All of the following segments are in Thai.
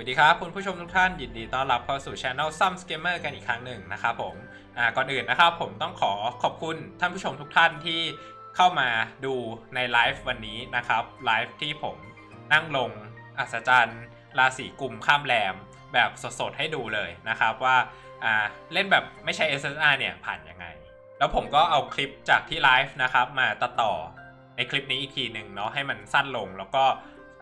สวัสดีครับคุณผู้ชมทุกท่านยินดีต้อนรับเข้าสู่ช anel Some Scammer กันอีกครั้งหนึ่งนะครับผมอ่าก่อนอื่นนะครับผมต้องขอขอบคุณท่านผู้ชมทุกท่านที่เข้ามาดูในไลฟ์วันนี้นะครับไลฟ์ที่ผมนั่งลงอัศจรรย์ราศีกุมข้ามแรม แบบสดๆให้ดูเลยนะครับว่าอ่าเล่นแบบไม่ใช่ SSR เนี่ยผ่านยังไง แล้วผมก็เอาคลิปจากที่ไลฟ์นะครับมาตัดต่อในคลิปนี้อีกทีหนึ่งเนาะให้มันสั้นลงแล้วก็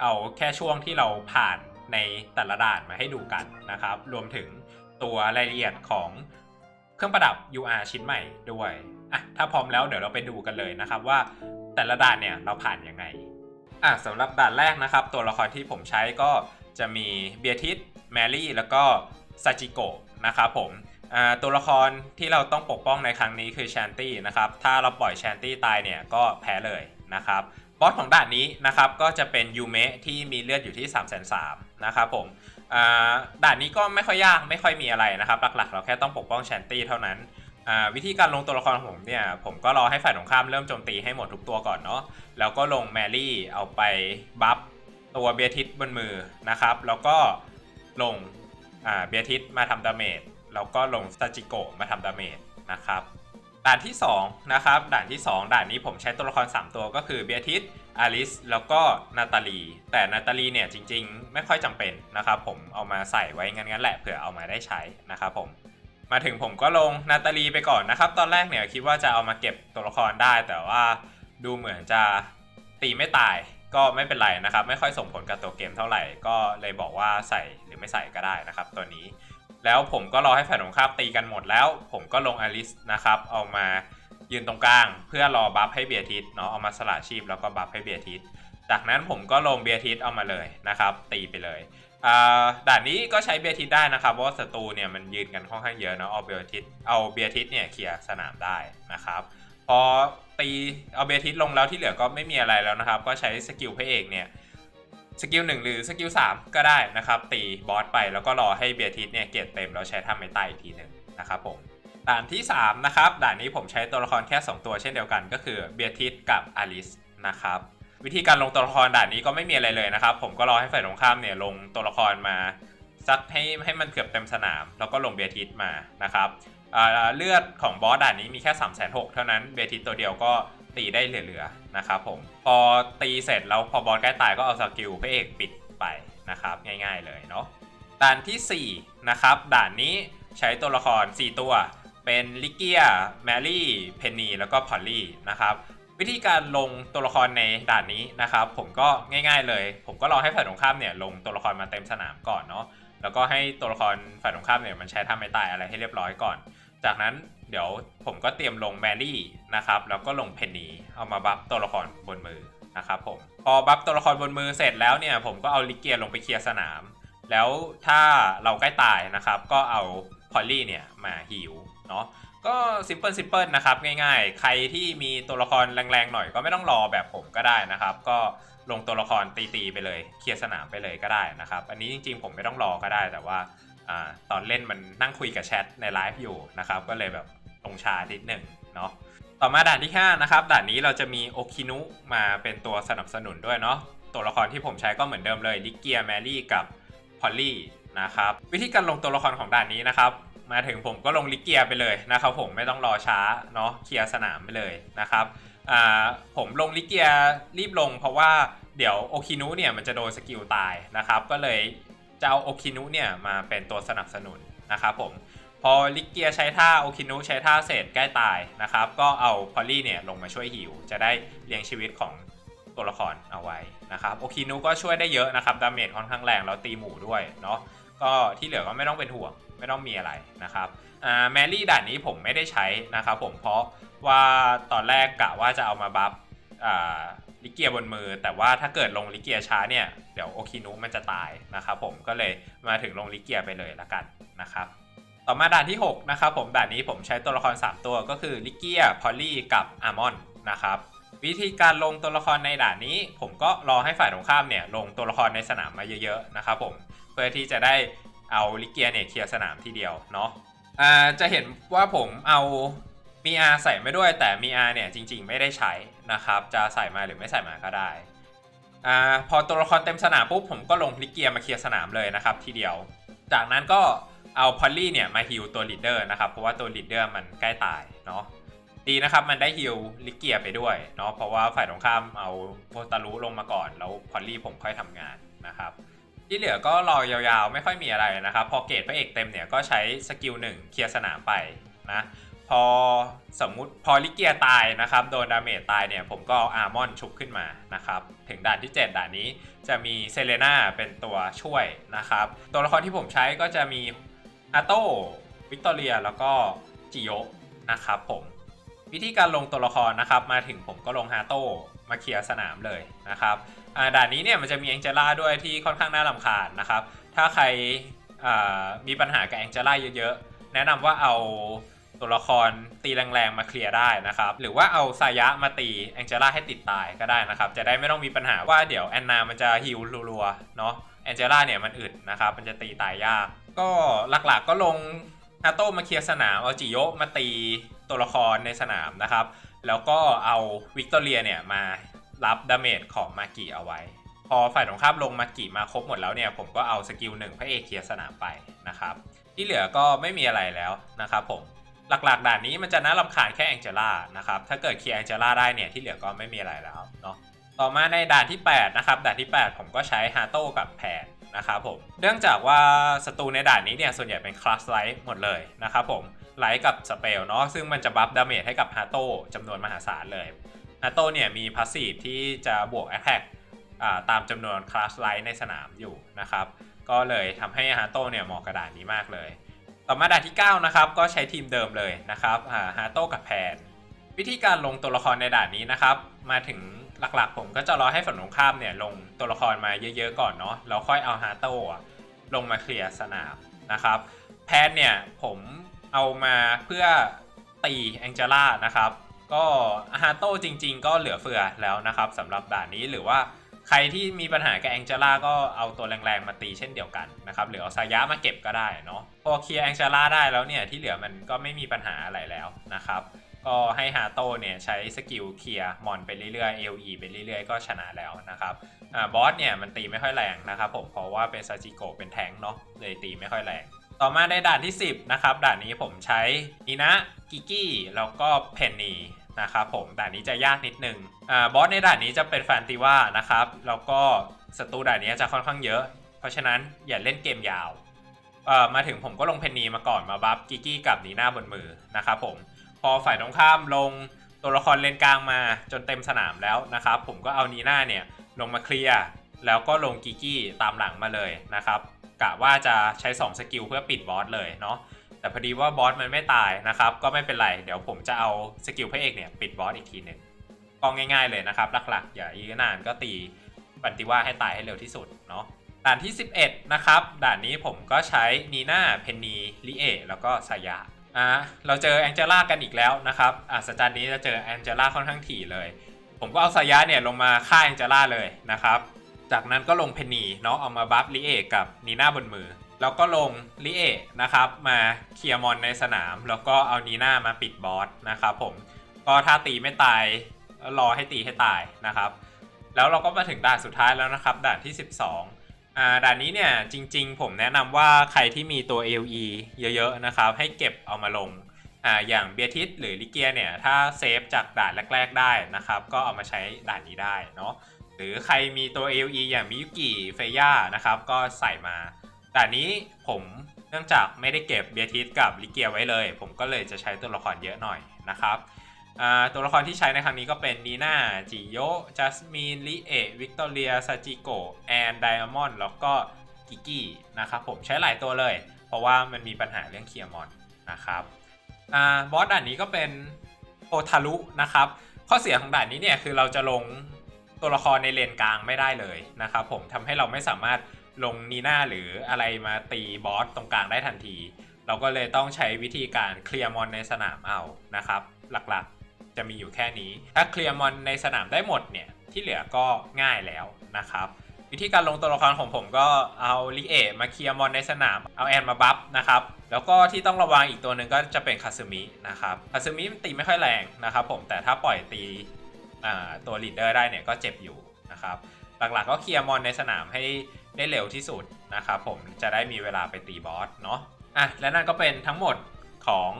เอาแค่ช่วงที่เราผ่าน ในแต่ละด่านมาให้ดูกันนะครับ รวมถึงตัวรายละเอียดของเครื่องประดับ UR ชิ้นใหม่ด้วยอะถ้าพร้อมแล้วเดี๋ยวเราไปดูกันเลยนะครับว่าแต่ละด่านเนี่ยเราผ่านยังไงอะสำหรับด่านแรกนะครับ ตัวละครที่ผมใช้ก็จะมีเบียทิสแมรี่แล้วก็ซาจิโกะนะครับผมตัวละครที่เราต้องปกป้องในครั้งนี้คือแชนตี้นะครับ ถ้าเราปล่อยแชนตี้ตายเนี่ยก็แพ้เลยนะครับ บอสของด่านนี้นะครับก็จะเป็นยูเมะที่มีเลือดอยู่ที่ 3 3 0 0 0 นะครับผมด่านนี้ก็ไม่ค่อยยากไม่ค่อยมีอะไรนะครับ หลักๆ เราแค่ต้องปกป้องแชนตี้เท่านั้นวิธีการลงตัวละครผมเนี่ย ผมก็รอให้ฝ่ายตรงข้ามเริ่มโจมตีให้หมดทุกตัวก่อนเนาะแล้วก็ลงแมรี่เอาไปบัฟตัวเบียทิสบนมือนะครับ แล้วก็ลงเบียทิสมาทำดาเมจแล้วก็ลงสตาจิโกะมาทำดาเมจนะครับ ด่านที่2นะครับด่านที่ 2 ด่านนี้ผมใช้ตัวละคร 3 ตัวก็คือเบียทิสอาริสแล้วก็นาตาลี แต่นาตาลีเนี่ยจริงๆ ไม่ค่อยจำเป็นนะครับผมเอามาใส่ไว้งั้นๆแหละเผื่อเอามาได้ใช้นะครับผมมาถึงผมก็ลงนาตาลีไปก่อนนะครับ ตอนแรกเนี่ยคิดว่าจะเอามาเก็บตัวละครได้ แต่ว่าดูเหมือนจะตีไม่ตายก็ไม่เป็นไรนะครับ ไม่ค่อยส่งผลกับตัวเกมเท่าไหร่ ก็เลยบอกว่าใส่หรือไม่ใส่ก็ได้นะครับ ตัวนี้ แล้วผมก็รอให้ฝ่ายตรงข้ามตีกันหมดแล้ว ผมก็ลงอลิสนะครับเอามายืนตรงกลาง เพื่อรอบัฟให้เบียร์ทิสเนาะเอามาสละชีพแล้วก็บัฟให้เบียร์ทิสจากนั้นผมก็ลงเบียร์ทิสเอามาเลยนะครับ ตีไปเลยอ่าด่านนี้ก็ใช้เบียร์ทิสได้นะครับเพราะว่าศัตรูเนี่ยมันยืนกันค่อนข้างเยอะเนาะเอาเบียร์ทิสเอาเบียร์ทิสเนี่ยเคลียร์สนามได้นะครับพอตีเอาเบียร์ทิสลงแล้วที่เหลือก็ไม่มีอะไรแล้วนะครับ ก็ใช้สกิลพระเอกเนี่ย สกิลหนึ่งหรือสกิล3ก็ได้นะครับ ตีบอสไปแล้วก็รอให้เบียร์ทิสเนี่ยเกรดเต็มแล้วใช้ทำไม้ตายอีกทีหนึ่งนะครับผมด่านที่ 3 นะครับ ด่านนี้ผมใช้ตัวละครแค่ 2 ตัวเช่นเดียวกันก็คือเบียร์ทิสกับอลิสนะครับวิธีการลงตัวละครด่านนี้ก็ไม่มีอะไรเลยนะครับ ผมก็รอให้ฝ่ายตรงข้ามเนี่ยลงตัวละครมาสักให้ให้มันเกือบเต็มสนาม แล้วก็ลงเบียร์ทิสมานะครับอ่าเลือดของบอสด่านนี้มีแค่ 3 6 0 0 0เท่านั้นเบียร์ทิสตัวเดียวก็ ตีได้เหลือๆนะครับผมพอตีเสร็จแล้วพอบอสใกล้ตายก็เอาสกิลพระเอกปิดไปนะครับง่ายๆเลยเนาะด่านทีสี่4นะครับด่านนี้ใช้ตัวละคร 4 ตัว เป็นลิเกียแมรี่เพนนีแล้วก็พอลลี่นะครับวิธีการลงตัวละครในด่านนี้นะครับผมก็ง่าย ๆเลย ผมก็รอให้ฝ่ายตรงข้ามเนี่ยลงตัวละครมาเต็มสนามก่อนเนาะแล้วก็ให้ตัวละครฝ่ายตรงข้ามเนี่ยมันใช้ท่าไม่ตายอะไรให้เรียบร้อยก่อน จากนั้นเดี๋ยวผมก็เตรียมลงแมรี่นะครับ แล้วก็ลงเพนนีเอามาบัฟตัวละครบนมือนะครับผม พอบัฟตัวละครบนมือเสร็จแล้วเนี่ย ผมก็เอาลิเกียลงไปเคลียร์สนาม แล้วถ้าเราใกล้ตายนะครับ ก็เอาพอลลี่เนี่ยมาฮิวเนาะก็ซิมเพิลซิมเพิลนะครับง่ายๆ ใครที่มีตัวละครแรงๆหน่อยก็ไม่ต้องรอแบบผมก็ได้นะครับ ก็ลงตัวละครตีๆไปเลยเคลียร์สนามไปเลยก็ได้นะครับ อันนี้จริงๆ ผมไม่ต้องรอก็ได้แต่ว่า อ่าตอนเล่นมันนั่งคุยกับแชทในไลฟ์อยู่นะครับ ก็เลยแบบลงชานิดหนึ่งเนาะต่อมาด่านที่ 5 นะครับ ด่านนี้เราจะมีโอคินุมาเป็นตัวสนับสนุนด้วยเนาะตัวละครที่ผมใช้ก็เหมือนเดิมเลยลิเกียแมรี่กับพอลลี่นะครับวิธีการลงตัวละครของด่านนี้นะครับ มาถึงผมก็ลงลิเกียไปเลยนะครับผมไม่ต้องรอช้าเนาะเคลียร์สนามไปเลยนะครับผมลงลิเกียรีบลงเพราะว่าเดี๋ยวโอคินุเนี่ยมันจะโดนสกิลตายนะครับ ก็เลย จะเอาโอคินุเนี่ยมาเป็นตัวสนับสนุนนะครับผมพอลิกเกียใช้ท่าโอคินุใช้ท่าเสร็จใกล้ตายนะครับก็เอาพอลลี่เนี่ยลงมาช่วยฮิว จะได้เลี้ยงชีวิตของตัวละครเอาไว้นะครับโอคินุก็ช่วยได้เยอะนะครับดาเมจค่อนข้างแรงแล้วตีหมู่ด้วยเนาะก็ที่เหลือก็ไม่ต้องเป็นห่วงไม่ต้องมีอะไรนะครับแมรี่ด่านนี้ผมไม่ได้ใช้นะครับผมเพราะว่าตอนแรกกะว่าจะเอามาบัฟอ่า ลิเกียบนมือ แต่ว่าถ้าเกิดลงลิเกียช้าเนี่ยเดี๋ยวโอคินุมันจะตายนะครับผมก็เลยมาถึงลงลิเกียไปเลยละกันนะครับต่อมาด่านที่6นะครับผมด่านนี้ผมใช้ตัวละคร 3 ตัวก็คือลิเกียพอลลี่กับอาร์มอนนะครับวิธีการลงตัวละครในด่านนี้ ผมก็รอให้ฝ่ายตรงข้ามเนี่ยลงตัวละครในสนามมาเยอะๆนะครับผมเพื่อที่จะได้เอาลิเกียเนี่ยเคลียร์สนามทีเดียวเนาะจะเห็นว่าผมเอา มี R ใส่ไม่ด้วยแต่มี R เนี่ยจริง ๆ ไม่ได้ใช้นะครับ จะใส่มาหรือไม่ใส่มาก็ได้อ่าพอตัวละครเต็มสนามปุ๊บผมก็ลงลิกเกียร์มาเคลียร์สนามเลยนะครับ ทีเดียว จากนั้นก็เอาพอลลี่เนี่ยมาฮิลตัวลีดเดอร์นะครับ เพราะว่าตัวลีดเดอร์มันใกล้ตายเนาะดีนะครับมันได้ฮิลลิเกียไปด้วยเนาะเพราะว่าฝ่ายตรงข้ามเอาโพตารุลงมาก่อน แล้วพอลลี่ผมค่อยทำงานนะครับ ที่เหลือก็รอยาวๆ ไม่ค่อยมีอะไรนะครับ พอเกรดพระเอกเต็มเนี่ยก็ใช้สกิลหนึ่งเคลียร์สนามไปนะ พอสมมุติพอลิเกียตายนะครับโดนดาเมจตายเนี่ยผมก็เอาอาร์มอนชุบขึ้นมานะครับถึงด่านที่ 7 ด่านนี้จะมีเซเลนาเป็นตัวช่วยนะครับตัวละครที่ผมใช้ก็จะมีอาโต้วิกตอเรียแล้วก็จิโยะนะครับผมวิธีการลงตัวละครนะครับมาถึงผมก็ลงฮาโต้มาเคลียร์สนามเลยนะครับด่านนี้เนี่ยมันจะมีแองเจล่าด้วยที่ค่อนข้างน่ารำคาญนะครับถ้าใครมีปัญหากับแองเจล่าเยอะๆ แนะนำว่าเอา ตัวละครตีแรงๆมาเคลียร์ได้นะครับ หรือว่าเอาซายะมาตีแองเจล่าให้ติดตายก็ได้นะครับ จะได้ไม่ต้องมีปัญหาว่าเดี๋ยวแอนนามันจะฮิวรัวๆเนาะแองเจล่าเนี่ยมันอึดนะครับ มันจะตีตายยาก ก็หลักๆก็ลงฮาโต้มาเคลียร์สนามเอาจิโยมาตีตัวละครในสนามนะครับ แล้วก็เอาวิกตอเรียเนี่ยมารับดาเมจของมากิเอาไว้ พอฝ่ายตรงข้ามลงมากิมาครบหมดแล้วเนี่ยผมก็เอาสกิลหนึ่งพระเอกเคลียร์สนามไปนะครับ ที่เหลือก็ไม่มีอะไรแล้วนะครับผม หลักๆด่านนี้มันจะน่ารำคาญแค่แองเจล่านะครับ ถ้าเกิดเคลียร์แองเจล่าได้เนี่ยที่เหลือก็ไม่มีอะไรแล้วเนาะ ต่อมาในด่านที่ 8 นะครับ ด่านที่ 8 ผมก็ใช้ฮาโต้กับแพนนะครับผม เนื่องจากว่าศัตรูในด่านนี้เนี่ยส่วนใหญ่เป็นคลาสไลท์หมดเลยนะครับผม ไลท์กับสเปลเนาะ ซึ่งมันจะบัฟดาเมจให้กับฮาโต้จำนวนมหาศาลเลยฮาโต้เนี่ยมีพาสซีฟที่จะบวกแอ t แทกตามจำนวนคลาสไลท์ในสนามอยู่นะครับ ก็เลยทำให้ฮาโต้เนี่ยเหมาะกับด่านนี้มากเลย ต่อมาด่านที่ 9 นะครับ ก็ใช้ทีมเดิมเลยนะครับฮาโต้กับแพนวิธีการลงตัวละครในด่านนี้นะครับ มาถึงหลักๆ ผมก็จะรอให้ฝั่งตรงข้ามเนี่ยลงตัวละครมาเยอะๆก่อนเนาะแล้วค่อยเอาฮาโต้อะลงมาเคลียร์สนามนะครับ แพนเนี่ยผมเอามาเพื่อตีแองเจล่านะครับ ก็ฮาโต้จริง ๆ ก็เหลือเฟือแล้วนะครับสำหรับด่านนี้หรือว่า ใครที่มีปัญหากับแองเจล่าก็เอาตัวแรงๆมาตีเช่นเดียวกันนะครับหรือเอาซายะมาเก็บก็ได้เนาะพอเคลียร์แองเจล่าได้แล้วเนี่ยที่เหลือมันก็ไม่มีปัญหาอะไรแล้วนะครับก็ให้ฮาโต้เนี่ยใช้สกิลเคลียร์มอนไปเรื่อยๆ LE ไปเรื่อยๆ ก็ชนะแล้วนะครับอบอสเนี่ยมันตีไม่ค่อยแรงนะครับผมเพราะว่าเป็นซาจิโกเป็นแทงเนาะเลยตีไม่ค่อยแรงต่อมาในด่านที่ 10 นะครับ ด่านนี้ผมใช้นีนะกิกกี้ แล้วก็เพนนี นะครับผมด่านนี้จะยากนิดนึงอ่าบอสในด่านนี้จะเป็นแฟนติว่านะครับแล้วก็ศัตรูด่านนี้จะค่อนข้างเยอะ เพราะฉะนั้นอย่าเล่นเกมยาวเอ่อมาถึงผมก็ลงเพนนีมาก่อนมาบัฟกิกกี้กับนีน่าบนมือนะครับผมพอฝ่ายตรงข้ามลงตัวละครเลนกลางมาจนเต็มสนามแล้วนะครับผมก็เอานีน่าเนี่ยลงมาเคลียร์แล้วก็ลงกิกี้ตามหลังมาเลยนะครับกะว่าจะใช้ 2 สกิลเพื่อปิดบอสเลยเนาะ แต่พอดีว่าบอสมันไม่ตายนะครับ ก็ไม่เป็นไร เดี๋ยวผมจะเอาสกิลพระเอกเนี่ยปิดบอสอีกทีหนึ่งก็ง่ายๆเลยนะครับหลักๆอย่ายื้อนานก็ตีปันติว่าให้ตายให้เร็วที่สุดเนาะด่านที่ 11 นะครับ ด่านนี้ผมก็ใช้นีน่าเพนนีลิเอแล้วก็สายะอ่าเราเจอแองเจล่ากันอีกแล้วนะครับอ่าสจานนี้จะเจอแองเจล่าค่อนข้างถี่เลย ผมก็เอาสายะเนี่ยลงมาฆ่าแองเจล่าเลยนะครับ จากนั้นก็ลงเพนนีเนาะเอามาบัฟลิเอกับนีน่าบนมือ แล้วก็ลงลิเอะนะครับมาเคลียร์มอนในสนาม แล้วก็เอานีน่ามาปิดบอสนะครับผมก็ถ้าตีไม่ตายรอให้ตีให้ตายนะครับ แล้วเราก็มาถึงด่านสุดท้ายแล้วนะครับ ด่านที่ 12อ่าด่านนี้เนี่ยจริง ๆ ผมแนะนำว่าใครที่มีตัว AOE เยอะๆนะครับ ให้เก็บเอามาลงอ่าอย่างเบียทิสหรือลิเกียเนี่ยถ้าเซฟจากด่านแรก ๆ ได้นะครับ ก็เอามาใช้ด่านนี้ได้เนาะหรือใครมีตัว AOE อย่างมิยุกิเฟย่านะครับก็ใส่มา ด่นี้ผมเนื่องจากไม่ได้เก็บเบียทิสกับลิเกียไว้เลย ผมก็เลยจะใช้ตัวละครเยอะหน่อยนะครับตัวละครที่ใช้ในครั้งนี้ก็เป็นนีน่าจิโยจัสมินลิเอวิกตอเรียซาจิโกแอนไดอามอนแล้วก็กิกกี้นะครับผมใช้หลายตัวเลย เพราะว่ามันมีปัญหาเรื่องเคียร์มอนนะครับอบอสด่านนี้ก็เป็นโอทารุนะครับ ข้อเสียของด่านนี้เนี่ยคือเราจะลงตัวละครในเลนกลางไม่ได้เลยนะครับผมทำให้เราไม่สามารถ ลงนีน่าหรืออะไรมาตีบอสตรงกลางได้ทันที เราก็เลยต้องใช้วิธีการเคลียร์มอนในสนามเอานะครับ หลักๆจะมีอยู่แค่นี้ ถ้าเคลียร์มอนในสนามได้หมดเนี่ยที่เหลือก็ง่ายแล้วนะครับวิธีการลงตัวละครของผมก็เอาลิเอะมาเคลียร์มอนในสนาม เอาแอนมาบัฟนะครับ แล้วก็ที่ต้องระวังอีกตัวหนึ่งก็จะเป็นคาซึมินะครับคาซึมิมันตีไม่ค่อยแรงนะครับผมแต่ถ้าปล่อยตีตัวลีดเดอร์ได้เนี่ยก็เจ็บอยู่นะครับ หลักๆก็เคลียร์มอนในสนามให้ ได้เร็วที่สุดนะครับผมจะได้มีเวลาไปตีบอสเนาะอะและนั่นก็เป็นทั้งหมดของ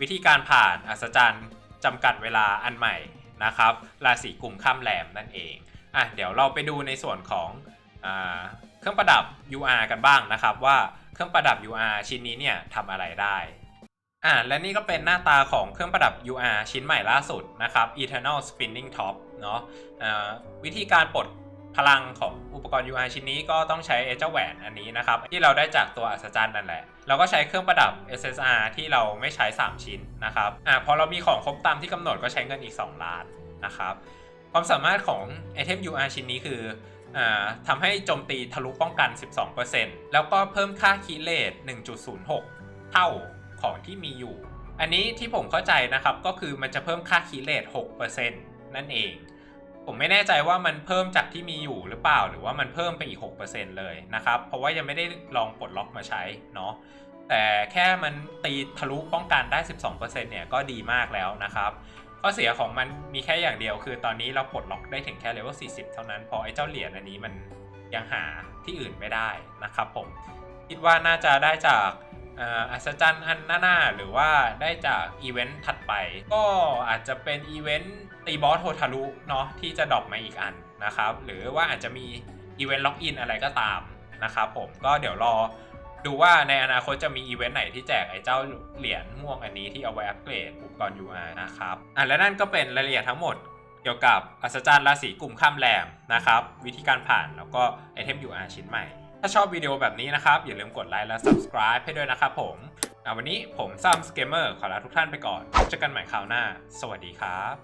วิธีการผ่านอัศจรรย์จำกัดเวลาอันใหม่นะครับราศีกลุ่มข้ามแรมนั่นเองอะเดี๋ยวเราไปดูในส่วนของอาเครื่องประดับ UR กันบ้างนะครับว่าเครื่องประดับ UR ชิ้นนี้เนี่ยทำอะไรได้อ่าและนี่ก็เป็นหน้าตาของเครื่องประดับ UR ชิ้นใหม่ล่าสุดนะครับ Eternal Spinning Top เนาะอ่าวิธีการปลด พลังของอุปกรณ์ UR ชิ้นนี้ก็ต้องใช้ไอเจ้าแหวนอันนี้นะครับ ที่เราได้จากตัวอัศจรรย์นั่นแหละ เราก็ใช้เครื่องประดับ SSR ที่เราไม่ใช้ 3 ชิ้นนะครับอ่าพอเรามีของครบตามที่กำหนดก็ใช้เงินอีก 2 ล้านนะครับความสามารถของไอเทม UR ชิ้นนี้คืออาทำให้โจมตีทะลุป้องกัน 12%แล้วก็เพิ่มค่าคีเลต1.06 เท่าของที่มีอยู่ อันนี้ที่ผมเข้าใจนะครับก็คือมันจะเพิ่มค่าคีเลต6%นั่นเอง ผมไม่แน่ใจว่ามันเพิ่มจากที่มีอยู่หรือเปล่า หรือว่ามันเพิ่มไปอีก 6%เลยนะครับ เพราะว่ายังไม่ได้ลองปลดล็อกมาใช้เนาะแต่แค่มันตีทะลุป้องกันได้ 12%เนี่ยก็ดีมากแล้วนะครับข้อเสียของมันมีแค่อย่างเดียวคือตอนนี้เราปลดล็อกได้ถึงแค่เลเวล40 เท่านั้นพราะไอ้เจ้าเหรียญอันนี้มันยังหาที่อื่นไม่ได้นะครับผมคิดว่าน่าจะได้จากอัศจรรย์อันหน้าหรือว่าได้จากอีเวนต์ถัดไป ก็อาจจะเป็นอีเวนต์ ตีบอสโททารุเนาะที่จะดรอปมาอีกอันนะครับ หรือว่าอาจจะมีอีเวนต์ล็อกอินอะไรก็ตามนะครับผมก็เดี๋ยวรอดูว่าในอนาคตจะมีอีเวนต์ไหนที่แจกไอ้เจ้าเหรียญม่วงอันนี้ที่เอาไว้อัปเกรดอุปกรณ์ UR นะครับอะและนั่นก็เป็นรายละเอียดทั้งหมดเกี่ยวกับอัศจรรย์ราศีกลุ่มข้ามแรมนะครับ วิธีการผ่านแล้วก็ไอเทม UR ชิ้นใหม่ ถ้าชอบวิดีโอแบบนี้นะครับ อย่าลืมกดไลค์และ subscribe ให้ด้วยนะครับผมวันนี้ผมซัมสเกมเมอร์ขอลาทุกท่านไปก่อนพบเจอกันใหม่คราวหน้า สวัสดีครับ